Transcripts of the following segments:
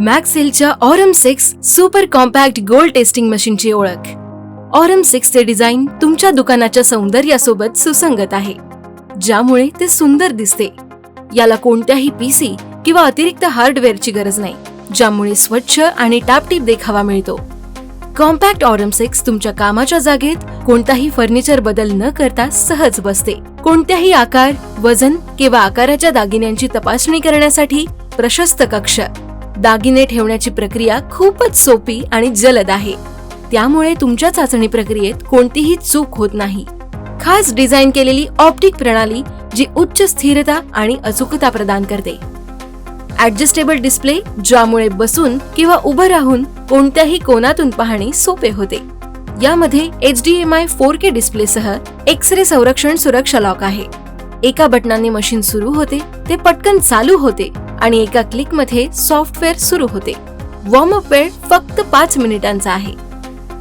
मॅक्सेलच्या Aurum six super compact gold testing मशीनची ओळख. Aurum सिक्सचे design तुमच्या दुकानाच्या सौंदर्यासोबत सुसंगत आहे. ज्यामुळे ते सुंदर दिसते. याला कोणत्याही पीसी किंवा अतिरिक्त हार्डवेअरची गरज नाही ज्यामुळे स्वच्छ आणि टापटीप देखावा मिळतो. कॉम्पॅक्ट ऑरम सिक्स तुमच्या कामाच्या जागेत कोणताही फर्निचर बदल न करता सहज बसते. कोणत्याही आकार वजन किंवा आकाराच्या दागिन्यांची तपासणी करण्यासाठी प्रशस्त कक्ष. दागिने ठेवण्याची प्रक्रिया खूपच सोपी आणि जलद आहे. त्यामुळे तुमच्या चाचणी प्रक्रियेत कोणतीही चूक होत नाही. खास डिझाईन केलेली ऑप्टिक प्रणाली जी उच्च स्थिरता आणि अचूकता प्रदान करते. ऍडजस्टेबल डिस्प्ले ज्यामुळे बसून किंवा उभं राहून कोणत्याही कोनातून पाहणे सोपे होते. यामध्ये H D M I four K डिस्प्लेसह X ray संरक्षण सुरक्षा लॉक आहे. एका बटनाने मशीन सुरू होते ते पटकन चालू होते. आणि एका क्लिकमध्ये सॉफ्टवेअर सुरू होते. वॉर्मअप वेळ फक्त पाच मिनिटांचा आहे.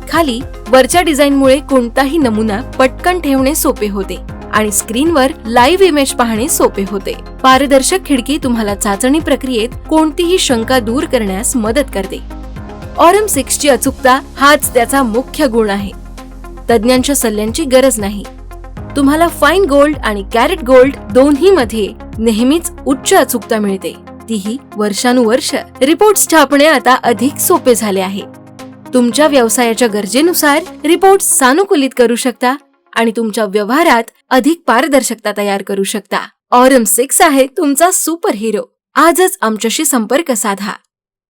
खाली वरच्या डिझाईनमुळे कोणताही नमुना पटकन ठेवणे सोपे होते आणि स्क्रीनवर लाईव्ह इमेज पाहणे सोपे होते. पारदर्शक खिडकी तुम्हाला चाचणी प्रक्रियेत कोणतीही शंका दूर करण्यास मदत करते. ऑरम सिक्सची अचूकता हाच त्याचा मुख्य गुण आहे. तज्ज्ञांच्या सल्ल्यांची गरज नाही. तुम्हाला फाईन गोल्ड आणि कॅरेट गोल्ड दोन्ही मध्ये नेहमीच उच्च अचूकता मिळते. तीही वर्षानुवर्ष रिपोर्ट छापणे आता अधिक सोपे झाले आहे. तुमच्या व्यवसायाच्या गरजेनुसार रिपोर्ट सानुकूलित करू शकता आणि तुमच्या व्यवहारात अधिक पारदर्शकता तयार करू शकता. ऑरम सिक्स आहे तुमचा सुपर हिरो आजच आमच्याशी संपर्क साधा.